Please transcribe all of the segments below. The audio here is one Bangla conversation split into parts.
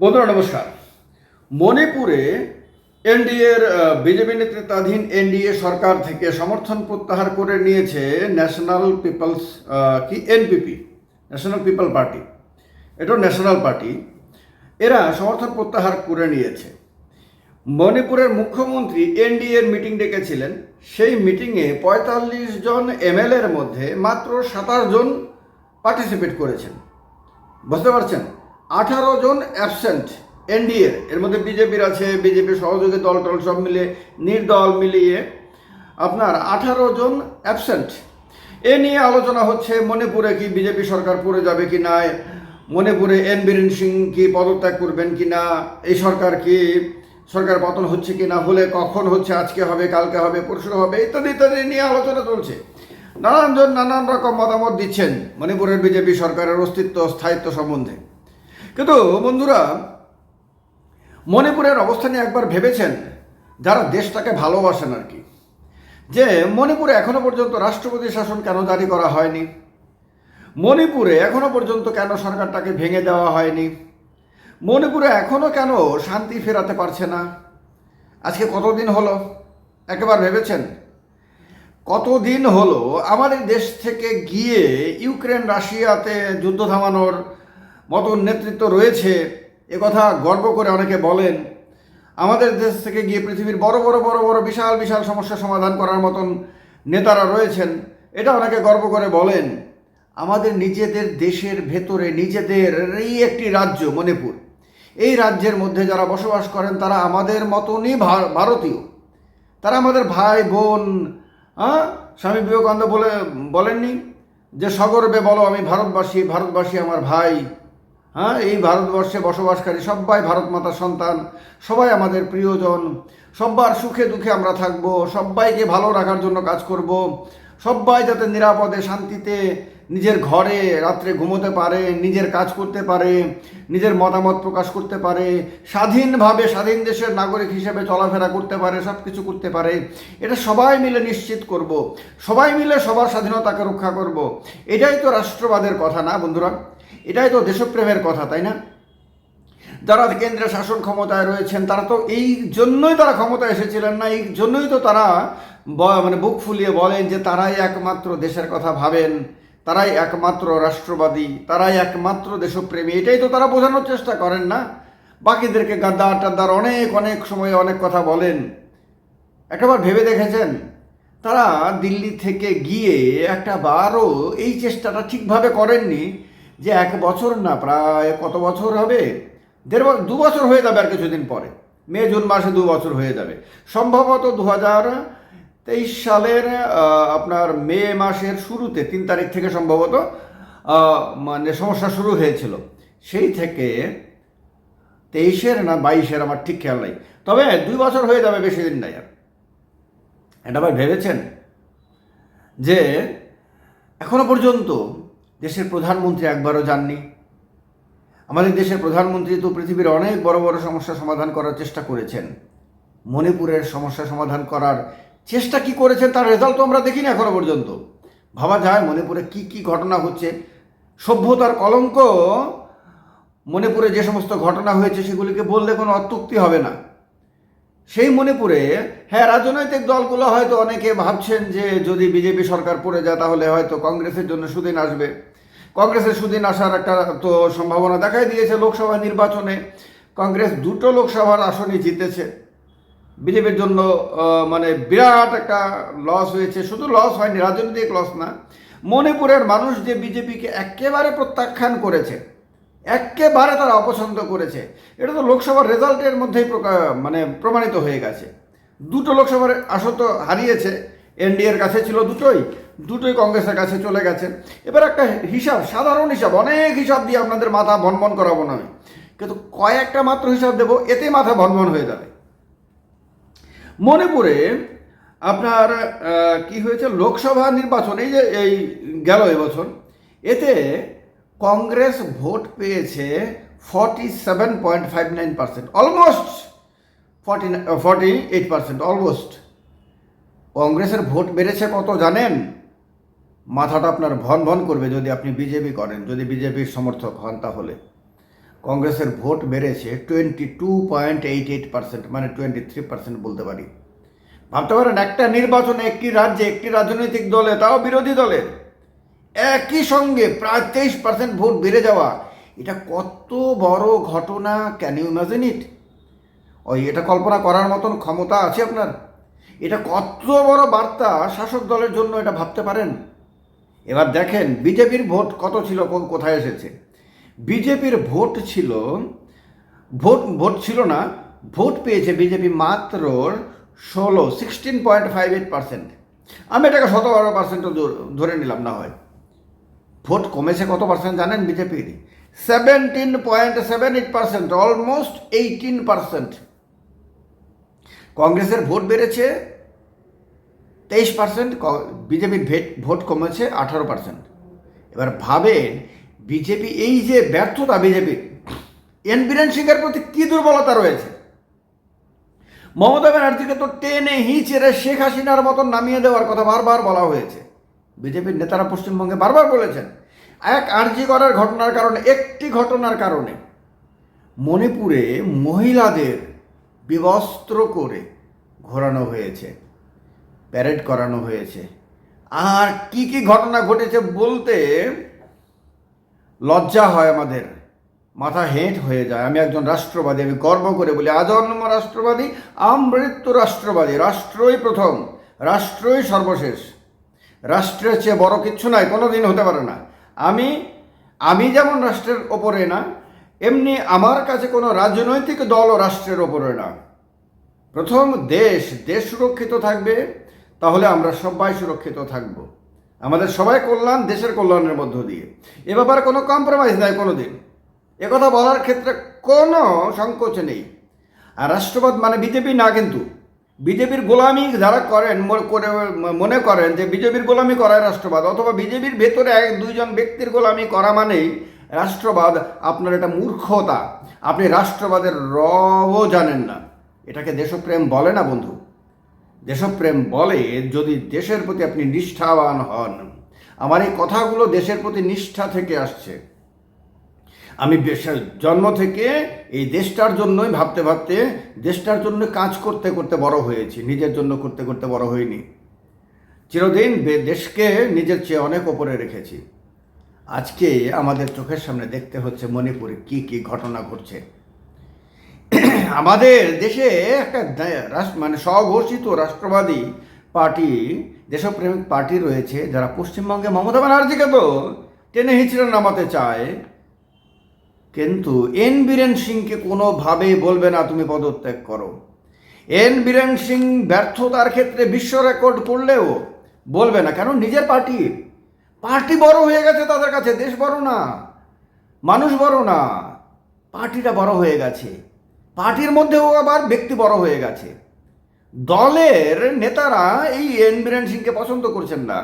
বন্ধুরা, নমস্কার। মণিপুরে এনডিএর বিজেপি নেতৃত্বাধীন এনডিএ সরকার থেকে সমর্থন প্রত্যাহার করে নিয়েছে ন্যাশনাল পিপলস কি, এনপিপি, ন্যাশনাল পিপল পার্টি। এটাও ন্যাশনাল পার্টি। এরা সমর্থন প্রত্যাহার করে নিয়েছে। মণিপুরের মুখ্যমন্ত্রী এনডিএর মিটিং ডেকেছিলেন। সেই মিটিংয়ে পঁয়তাল্লিশ জন এমএলএর মধ্যে মাত্র সাতাশ জন পার্টিসিপেট করেছেন। বুঝতে পারছেন? আঠারো জন অ্যাবসেন্ট এনডিএর এর মধ্যে বিজেপির আছে বিজেপির সহযোগী দল টল সব মিলিয়ে, নির্দল মিলিয়ে আপনার আঠারো জন অ্যাবসেন্ট এ নিয়ে আলোচনা হচ্ছে মণিপুরে কি বিজেপি সরকার পড়ে যাবে কি না, মণিপুরে এন বীরেন সিং কি পদত্যাগ করবেন কি না, এই সরকার কি, সরকার পতন হচ্ছে কি না, হলে কখন হচ্ছে, আজকে হবে, কালকে হবে, পরশু হবে, ইত্যাদি ইত্যাদি নিয়ে আলোচনা চলছে। নানানজন নানান রকম মতামত দিচ্ছেন মণিপুরের বিজেপি সরকারের অস্তিত্ব, স্থায়িত্ব সম্বন্ধে। কিন্তু বন্ধুরা, মণিপুরের অবস্থা নিয়ে একবার ভেবেছেন, যারা দেশটাকে ভালোবাসেন আর কি। যে মণিপুরে এখনও পর্যন্ত রাষ্ট্রপতি শাসন কেন জারি করা হয়নি? মণিপুরে এখনও পর্যন্ত কেন সরকারটাকে ভেঙে দেওয়া হয়নি? মণিপুরে এখনও কেন শান্তি ফেরাতে পারছে না? আজকে কতদিন হলো? একেবারে ভেবেছেন? কতদিন হলো আমাদের দেশ থেকে গিয়ে ইউক্রেন, রাশিয়াতে যুদ্ধ থামানোর মতন নেতৃত্ব রয়েছে কথা গর্ব করে অনেকে বলেন। আমাদের দেশ থেকে গিয়ে পৃথিবীর বড় বড় বড় বড়, বিশাল বিশাল সমস্যা সমাধান করার মতন নেতারা রয়েছেন, এটা অনেকে গর্ব করে বলেন। আমাদের নিজেদের দেশের ভেতরে নিজেদের এই একটি রাজ্য, মণিপুর। এই রাজ্যের মধ্যে যারা বসবাস করেন, তারা আমাদের মতনই ভারতীয়। তারা আমাদের ভাই, বোন হ্যাঁ স্বামী বিবেকানন্দ বলে, বলেননি যে সগর্বে বলো, আমি ভারতবাসী ভারতবাসী আমার ভাই। হ্যাঁ এই ভারতবর্ষে বসবাসকারী সবাই ভারত মাতার সন্তান, সবাই আমাদের প্রিয়জন সবার সুখে দুঃখে আমরা থাকব সবাইকে ভালো রাখার জন্য কাজ করব সবাই যাতে নিরাপদে, শান্তিতে নিজের ঘরে রাত্রে ঘুমোতে পারে, নিজের কাজ করতে পারে, নিজের মতামত প্রকাশ করতে পারে, স্বাধীনভাবে স্বাধীন দেশের নাগরিক হিসেবে চলাফেরা করতে পারে সব কিছু করতে পারে, এটা সবাই মিলে নিশ্চিত করব, সবাই মিলে সবার স্বাধীনতাকে রক্ষা করব, এটাই তো রাষ্ট্রবাদের কথা না বন্ধুরা? এটাই তো দেশপ্রেমের কথা, তাই না? যারা কেন্দ্রে শাসন ক্ষমতায় রয়েছেন, তারা তো এই জন্যই তারা ক্ষমতায় এসেছিলেন না, এই জন্যই তো তারা মানে বুক ফুলিয়ে বলেন যে তারাই একমাত্র দেশের কথা ভাবেন, তারাই একমাত্র রাষ্ট্রবাদী, তারাই একমাত্র দেশপ্রেমী, এটাই তো তারা বোঝানোর চেষ্টা করেন না। বাকিদেরকে গাদ্দার টাদ্দার অনেক অনেক সময় অনেক কথা বলেন। একবার ভেবে দেখেছেন? তারা দিল্লি থেকে গিয়ে একটা বারও এই চেষ্টাটা ঠিকভাবে করেননি যে এক বছর না, প্রায় কত বছর হবে? দেড় দু বছর হয়ে যাবে আর কিছুদিন পরে। মে, জুন মাসে দু বছর হয়ে যাবে। সম্ভবত দু হাজার তেইশ সালের আপনার মে মাসের শুরুতে, তিন তারিখ থেকে সম্ভবত মানে সমস্যা শুরু হয়েছিল। সেই থেকে তেইশের না বাইশের আমার ঠিক খেয়াল নাই। তবে দুই বছর হয়ে যাবে বেশি দিন নাই আর। এটা আবার ভেবেছেন? যে এখনও পর্যন্ত দেশের প্রধানমন্ত্রী একবারও যাননি। আমাদের দেশের প্রধানমন্ত্রী তো পৃথিবীর অনেক বড় বড় সমস্যা সমাধান করার চেষ্টা করেছেন। মণিপুরের সমস্যা সমাধান করার চেষ্টা কি করেছেন তার রেজাল্ট তো আমরা দেখিনি এখনও পর্যন্ত। ভাবা যায় মণিপুরে কি কি ঘটনা হচ্ছে। সভ্যতার কলঙ্ক, মণিপুরে যে সমস্ত ঘটনা হয়েছে সেগুলিকে বললে কোনো অত্যুক্তি হবে না। সেই মণিপুরে হ্যাঁ রাজনৈতিক দলগুলো হয়তো অনেকে ভাবছেন যে যদি বিজেপি সরকার পড়ে যায় তাহলে হয়তো কংগ্রেসের জন্য সুদিন আসবে। কংগ্রেসের সুদিন আসার একটা তো সম্ভাবনা দেখাই দিয়েছে লোকসভা নির্বাচনে। কংগ্রেস দুটো লোকসভার আসনই জিতেছে। বিজেপির জন্য মানে বিরাট একটা লস হয়েছে। শুধু লস হয়নি, রাজনৈতিক লস না। মণিপুরের মানুষ যে বিজেপিকে একেবারে প্রত্যাখ্যান করেছে, একেবারে তারা অপছন্দ করেছে, এটা তো লোকসভার রেজাল্টের মধ্যেই মানে প্রমাণিত হয়ে গেছে। দুটো লোকসভার আসন তো হারিয়েছে, এনডিএর কাছে ছিল দুটোই। দুটোই কংগ্রেসের কাছে চলে গেছে। এবার একটা হিসাব, সাধারণ হিসাব, অনেক হিসাব দিয়ে আপনাদের মাথা ভনভন করাবো না আমি। কিন্তু কয়েকটা মাত্র হিসাব দেবো, এতে মাথা ভনভন হয়ে যাবে। মণিপুরে আপনার কি হয়েছে? লোকসভা নির্বাচন, এই যে, এই গেল এবছর, এতে কংগ্রেস ভোট পেয়েছে forty seven point five nine percent almost forty forty eight percent almost কংগ্রেসের ভোট বেড়েছে কত জানেন? মাথাটা আপনার ভন ভন করবে যদি আপনি বিজেপি করেন, যদি বিজেপির সমর্থক হন তাহলে। কংগ্রেসের ভোট বেড়েছে twenty two point eight eight percent মানে টোয়েন্টি থ্রি পার্সেন্ট বলতে পারি। ভাবতে পারেন, একটা নির্বাচনে একটি রাজ্যে একটি রাজনৈতিক দলে, তাও বিরোধী দলের। একই সঙ্গে প্রায় তেইশ পার্সেন্ট ভোট বেড়ে যাওয়া, এটা কত বড় ঘটনা ক্যান ইউ ইমাজিন ইট ওই, এটা কল্পনা করার মতন ক্ষমতা আছে আপনার। এটা কত বড় বার্তা, শাসক দলের জন্য এটা ভাবতে পারেন? এবার দেখেন, বিজেপির ভোট কত ছিল কোথায় এসেছে? বিজেপির ভোট ছিল, ভোট ভোট ছিল না, ভোট পেয়েছে বিজেপি মাত্র ষোলো sixteen point five eight percent আমি এটাকে সতেরো পার্সেন্ট ধরে নিলাম না হয়। ভোট কমেছে কত পার্সেন্ট জানেন বিজেপির? Seventeen point seven eight percent almost eighteen percent কংগ্রেসের ভোট বেড়েছে তেইশ পার্সেন্ট বিজেপির ভেট কমেছে আঠারো পার্সেন্ট এবার ভাবেন, বিজেপি এই যে ব্যর্থতা বিজেপির এন বীরেন সিংয়ের প্রতি কী দুর্বলতা রয়েছে? মমতা ব্যানার্জিকে তো টেনে হিচেড়ে শেখ হাসিনার মতন নামিয়ে দেওয়ার কথা বারবার বলা হয়েছে। বিজেপির নেতারা পশ্চিমবঙ্গে বারবার বলেছেন, এক আর্জি করার ঘটনার কারণে, একটি ঘটনার কারণে মণিপুরে মহিলাদের বিবস্ত্র করে ঘোরানো হয়েছে। প্যারেড করানো হয়েছে। আর কি কি ঘটনা ঘটেছে বলতে লজ্জা হয় আমাদের। মাথা হেঁট হয়ে যায়। আমি একজন রাষ্ট্রবাদী, আমি গর্ব করে বলি, আজন্ম রাষ্ট্রবাদী, আমৃত্যু রাষ্ট্রবাদী, রাষ্ট্রই প্রথম, রাষ্ট্রই সর্বশেষ। রাষ্ট্রের চেয়ে বড় কিচ্ছু নাই কোনো দিন হতে পারে না। আমি আমি যেমন রাষ্ট্রের ওপরে না, এমনি আমার কাছে কোনো রাজনৈতিক দলও রাষ্ট্রের ওপরে না। প্রথম দেশ দেশ সুরক্ষিত থাকবে তাহলে আমরা সবাই সুরক্ষিত থাকব। আমাদের সবাই কল্যাণ দেশের কল্যাণের মধ্য দিয়ে। এ ব্যাপারে কোনো কম্প্রোমাইজ নাই কোনো দিন একথা বলার ক্ষেত্রে কোনো সংকোচ নেই। আর রাষ্ট্রবাদ মানে বিজেপি না কিন্তু। বিজেপির গোলামি যারা করেন, মনে করে করেন যে বিজেপির গোলামি করায় রাষ্ট্রবাদ, অথবা বিজেপির ভেতরে এক, দুইজন ব্যক্তির গোলামি করা মানেই রাষ্ট্রবাদ আপনার এটা মূর্খতা। আপনি রাষ্ট্রবাদের রও জানেন না। এটাকে দেশপ্রেম বলে না বন্ধু। দেশপ্রেম বলে, যদি দেশের প্রতি আপনি নিষ্ঠাবান হন, আমার এই কথাগুলো দেশের প্রতি নিষ্ঠা থেকে আসছে। আমি জন্ম থেকে এই দেশটার জন্যই ভাবতে ভাবতে, দেশটার জন্য কাজ করতে করতে বড় হয়েছি, নিজের জন্য করতে করতে বড় হইনি। চিরদিন দেশকে নিজের চেয়ে অনেক ওপরে রেখেছি। আজকে আমাদের চোখের সামনে দেখতে হচ্ছে মণিপুরে কি কি ঘটনা ঘটছে। আমাদের দেশে একটা মানে স্বঘোষিত রাষ্ট্রবাদী পার্টি, দেশপ্রেমিক পার্টি রয়েছে, যারা পশ্চিমবঙ্গে মমতা ব্যানার্জিকে তো টেনে হিচড়ে নামাতে চায়। কিন্তু এন বীরেন সিংকে কোনোভাবেই বলবে না তুমি পদত্যাগ করো। এন বীরেন সিং ব্যর্থতার ক্ষেত্রে বিশ্ব রেকর্ড করলেও বলবে না, কেন? নিজের পার্টি। পার্টি বড় হয়ে গেছে তাদের কাছে, দেশ বড় না, মানুষ বড় না, পার্টিটা বড় হয়ে গেছে। পার্টির মধ্যেও আবার ব্যক্তি বড় হয়ে গেছে। দলের নেতারা এই এন বীরেন সিংকে পছন্দ করছেন না।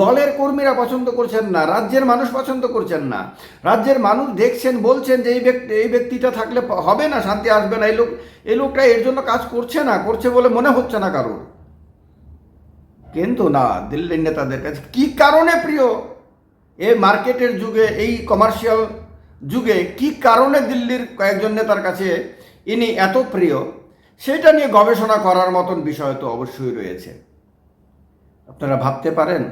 দলের কর্মীরা পছন্দ করছেন না। রাজ্যের মানুষ পছন্দ করছেন না। রাজ্যের মানুষ দেখছেন, বলছেন যে এই ব্যক্তি, এই ব্যক্তিটা থাকলে হবে না, শান্তি আসবে না। এই লোক, এই লোকটা এর জন্য কাজ করছে না, করছে বলে মনে হচ্ছে না কারোর। কিন্তু না, দিল্লির নেতাদের কাছে কি কারণে প্রিয়? এ মার্কেটের যুগে, এই কমার্শিয়াল যুগে কি কারণে দিল্লির কয়েকজন নেতার কাছে ইনি এত প্রিয়, সেটা নিয়ে গবেষণা করার মতন বিষয় তো অবশ্যই রয়েছে। আপনারা ভাবতে পারেন,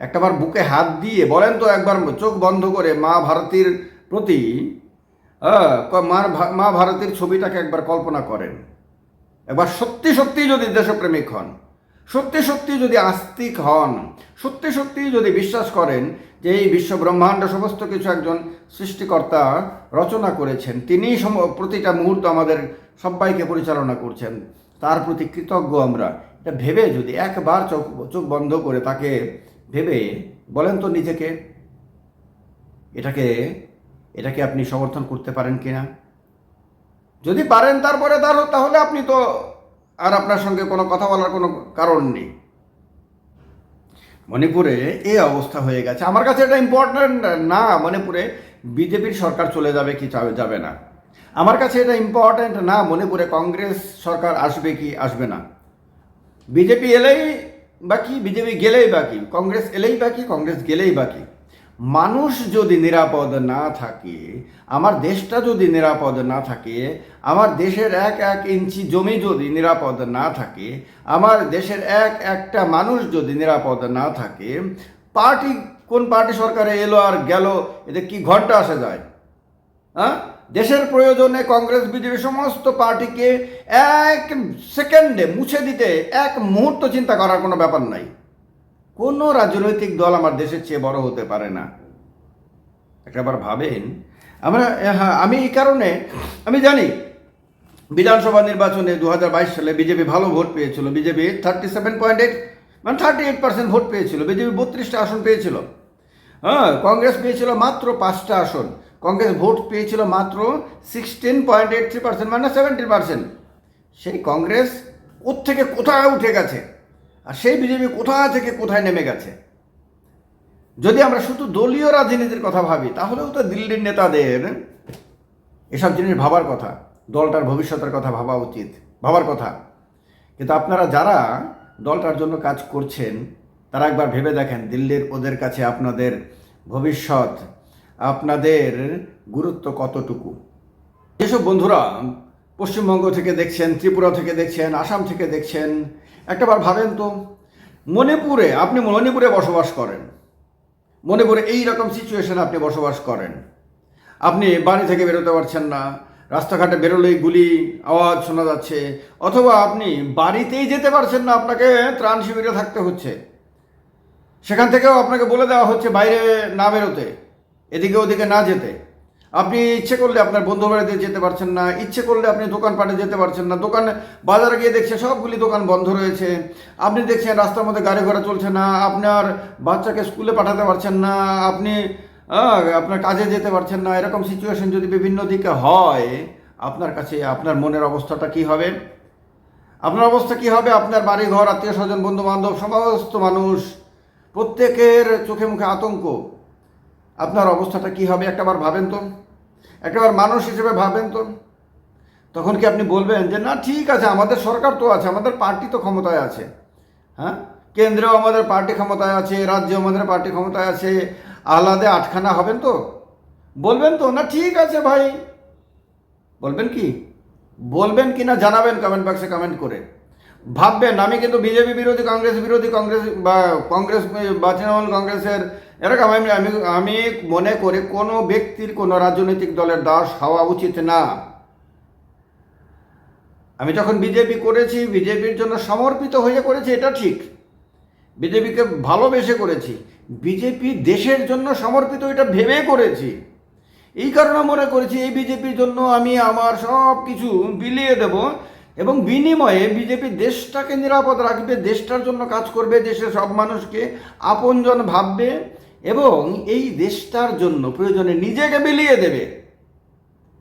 একটাবার বুকে হাত দিয়ে বলেন তো একবার চোখ বন্ধ করে মা ভারতীর প্রতি মা ভারতীর ছবিটাকে একবার কল্পনা করেন। একবার সত্যি সত্যি যদি দেশপ্রেমিক হন, সত্যি সত্যি যদি আস্তিক হন, সত্যি সত্যি যদি বিশ্বাস করেন যে এই বিশ্ব ব্রহ্মাণ্ড সমস্ত কিছু একজন সৃষ্টিকর্তা রচনা করেছেন তিনিই প্রতিটা মুহূর্ত আমাদের সবাইকে পরিচালনা করছেন। তার প্রতি কৃতজ্ঞ আমরা। এটা ভেবে যদি একবার চোখ চোখ বন্ধ করে তাকে ভেবে বলেন তো নিজেকে, এটাকে এটাকে আপনি সমর্থন করতে পারেন কিনা? যদি পারেন তারপরে তার, তাহলে আপনি তো আর আপনার সঙ্গে কোনো কথা বলার কোনো কারণ নেই। মণিপুরে এই অবস্থা হয়ে গেছে। আমার কাছে এটা ইম্পর্ট্যান্ট না, মণিপুরে বিজেপির সরকার চলে যাবে কি যাবে না। আমার কাছে এটা ইম্পর্ট্যান্ট না, মণিপুরে কংগ্রেস সরকার আসবে কি আসবে না। বিজেপি এলেই বাকি বিজেপি গেলেই বাকি কংগ্রেস এলেই বাকি কংগ্রেস গেলেই বাকি মানুষ যদি নিরাপদ না থাকে, আমার দেশটা যদি নিরাপদ না থাকে, আমার দেশের এক এক ইঞ্চি জমি যদি নিরাপদ না থাকে, আমার দেশের এক একটা মানুষ যদি নিরাপদ না থাকে, পার্টি, কোন পার্টি সরকারে এলো আর গেল, এতে কি ঘণ্টা আসা যায়? হ্যাঁ দেশের প্রয়োজনে কংগ্রেস, বিজেপি সমস্ত পার্টিকে এক সেকেন্ডে মুছে দিতে, এক মুহূর্ত চিন্তা করার কোনো ব্যাপার নাই। কোনো রাজনৈতিক দল আমার দেশের চেয়ে বড় হতে পারে না? একবার ভাবেন। আমরা হ্যাঁ আমি এই কারণে, আমি জানি, বিধানসভা নির্বাচনে দু হাজার বাইশ সালে বিজেপি ভালো ভোট পেয়েছিল। BJP thirty seven point eight মানে থার্টি এইট পার্সেন্ট ভোট পেয়েছিল। বিজেপি বত্রিশটা আসন পেয়েছিল। হ্যাঁ কংগ্রেস পেয়েছিল মাত্র পাঁচটা আসন। কংগ্রেস ভোট পেয়েছিল মাত্র sixteen point eight three percent মানে সেভেন্টিন পার্সেন্ট সেই কংগ্রেস থেকে কোথায় উঠে গেছে? আর সেই বিজেপি কোথা থেকে কোথায় নেমে গেছে? যদি আমরা শুধু দলীয় রাজনীতির কথা ভাবি, তাহলেও তো দিল্লির নেতাদের এসব জিনিস ভাবার কথা। দলটার ভবিষ্যতের কথা ভাবা উচিত, ভাবার কথা। কিন্তু আপনারা যারা দলটার জন্য কাজ করছেন, তারা একবার ভেবে দেখেন, দিল্লির ওদের কাছে আপনাদের ভবিষ্যৎ, আপনাদের গুরুত্ব কতটুকু? যেসব বন্ধুরা পশ্চিমবঙ্গ থেকে দেখছেন, ত্রিপুরা থেকে দেখছেন, আসাম থেকে দেখছেন, একটাবার ভাবেন তো, মণিপুরে আপনি মণিপুরে বসবাস করেন, মণিপুরে এই রকম সিচুয়েশনে আপনি বসবাস করেন। আপনি বাড়ি থেকে বেরোতে পারছেন না, রাস্তাঘাটে বেরোলেই গুলি, আওয়াজ শোনা যাচ্ছে, অথবা আপনি বাড়িতেই যেতে পারছেন না, আপনাকে ত্রাণ শিবিরে থাকতে হচ্ছে। সেখান থেকেও আপনাকে বলে দেওয়া হচ্ছে বাইরে না বেরোতে, এদিকে ওদিকে না যেতে। আপনি ইচ্ছে করলে আপনার বন্ধু বাড়িতে যেতে পারছেন না, ইচ্ছে করলে আপনি দোকানপাটে যেতে পারছেন না, দোকান, বাজারে গিয়ে দেখছেন সবগুলি দোকান বন্ধ রয়েছে, আপনি দেখছেন রাস্তার মধ্যে গাড়ি ঘোড়া চলছে না, আপনার বাচ্চাকে স্কুলে পাঠাতে পারছেন না, আপনি আপনার কাজে যেতে পারছেন না, এরকম সিচুয়েশন যদি বিভিন্ন দিকে হয়, আপনার কাছে, আপনার মনের অবস্থাটা কি হবে? আপনার অবস্থা কি হবে? আপনার বাড়ি ঘর আত্মীয় স্বজন বন্ধু বান্ধব সমস্ত মানুষ, প্রত্যেকের চোখে মুখে আতঙ্ক, আপনার অবস্থাটা কি হবে? একটাবার ভাবেন তো। একটাবার মানুষ হিসেবে ভাবেন তো। তখন কি আপনি বলবেন যে, না, ঠিক আছে, আমাদের সরকার তো আছে, আমাদের পার্টি তো ক্ষমতায় আছে। হ্যাঁ? কেন্দ্রেও আমাদের পার্টি ক্ষমতায় আছে, রাজ্যেও আমাদের পার্টি ক্ষমতায় আছে আলাদা আটখানা হবেন তো। বলবেন তো, না, ঠিক আছে ভাই। বলবেন কি? বলবেন কি না জানাবেন কমেন্ট বক্সে কমেন্ট করে। ভাববেন, আমি কিন্তু বিজেপি বিরোধী, কংগ্রেস বিরোধী, কংগ্রেস বা কংগ্রেস বা তৃণমূল কংগ্রেসের এরকম আমি আমি আমি মনে করি কোনো ব্যক্তির কোনো রাজনৈতিক দলের দাস হওয়া উচিত না। আমি যখন বিজেপি করেছি, বিজেপির জন্য সমর্পিত হয়ে করেছি, এটা ঠিক। বিজেপিকে ভালোবেসে করেছি। বিজেপি দেশের জন্য সমর্পিত, এটা ভেবে করেছি। এই কারণে মনে করেছি এই বিজেপির জন্য আমি আমার সব কিছু বিলিয়ে দেব এবং বিনিময়ে বিজেপি দেশটাকে নিরাপদ রাখবে, দেশটার জন্য কাজ করবে, দেশের সব মানুষকে আপনজন ভাববে। এবং এই দেশটার জন্য প্রয়োজনে নিজেকে বিলিয়ে দেবে।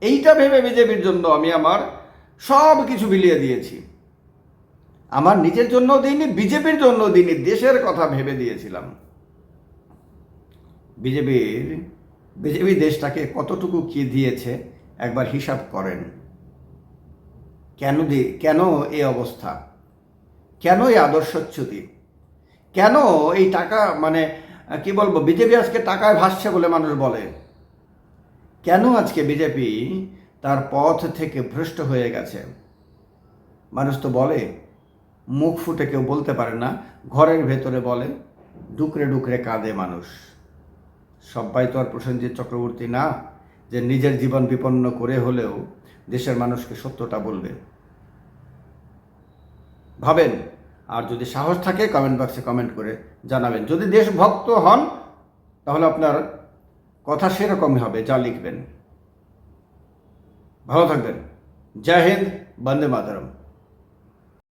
এইটা ভেবে বিজেপির জন্য আমি আমার সব কিছু বিলিয়ে দিয়েছি। আমার নিজের জন্য দিইনি, বিজেপির জন্য দিইনি, দেশের কথা ভেবে দিয়েছিলাম। বিজেপির, বিজেপি দেশটাকে কতটুকু কি দিয়েছে, একবার হিসাব করেন। কেন দি, কেন এই অবস্থা? কেন এই আদর্শচ্যুতি? কেন এই টাকা মানে কি বলব, বিজেপি আজকে টাকায় ভাসছে বলে মানুষ বলে। কেন আজকে বিজেপি তার পথ থেকে ভ্রষ্ট হয়ে গেছে? মানুষ তো বলে, মুখ ফুটে কেউ বলতে পারে না, ঘরের ভেতরে বলে, ডুকরে ডুকরে কাঁদে মানুষ। সবাই তো আর প্রসেনজিৎ চক্রবর্তী না, যে নিজের জীবন বিপন্ন করে হলেও দেশের মানুষকে সত্যটা বলবে। ভাবেন আর যদি সাহস থাকে কমেন্ট বক্সে কমেন্ট করে জানাবেন। যদি দেশভক্ত হন, তাহলে আপনার কথা সেরকমই হবে, যা লিখবেন। ভালো থাকবেন। জয় হিন্দ, বন্দে মাতরম।